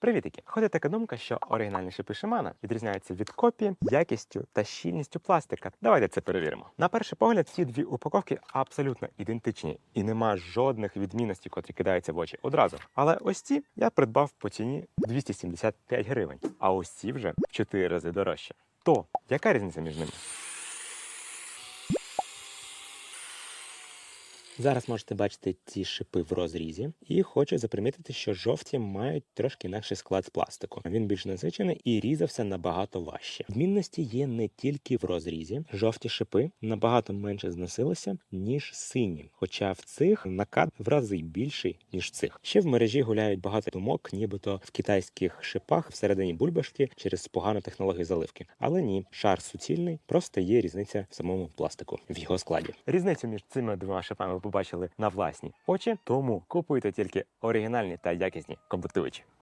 Привітики! Ходить думка, що оригінальні шипи Шимана відрізняються від копії якістю та щільністю пластика. Давайте це перевіримо. На перший погляд, ці дві упаковки абсолютно ідентичні і нема жодних відмінностей, котрі кидаються в очі одразу. Але ось ці я придбав по ціні 275 гривень, а ось ці вже в 4 рази дорожче. То яка різниця між ними? Зараз можете бачити ці шипи в розрізі, і хочу запримітити, що жовті мають трошки інакший склад з пластику. Він більш насичений і різався набагато важче. Відмінності є не тільки в розрізі. Жовті шипи набагато менше зносилися, ніж сині. Хоча в цих накат в рази більший, ніж в цих. Ще в мережі гуляють багато думок, нібито в китайських шипах всередині бульбашки через погану технологію заливки. Але ні, шар суцільний, просто є різниця в самому пластику в його складі. Різницю між цими двома шипами побачили на власні очі, тому купуйте тільки оригінальні та якісні комплектуючі.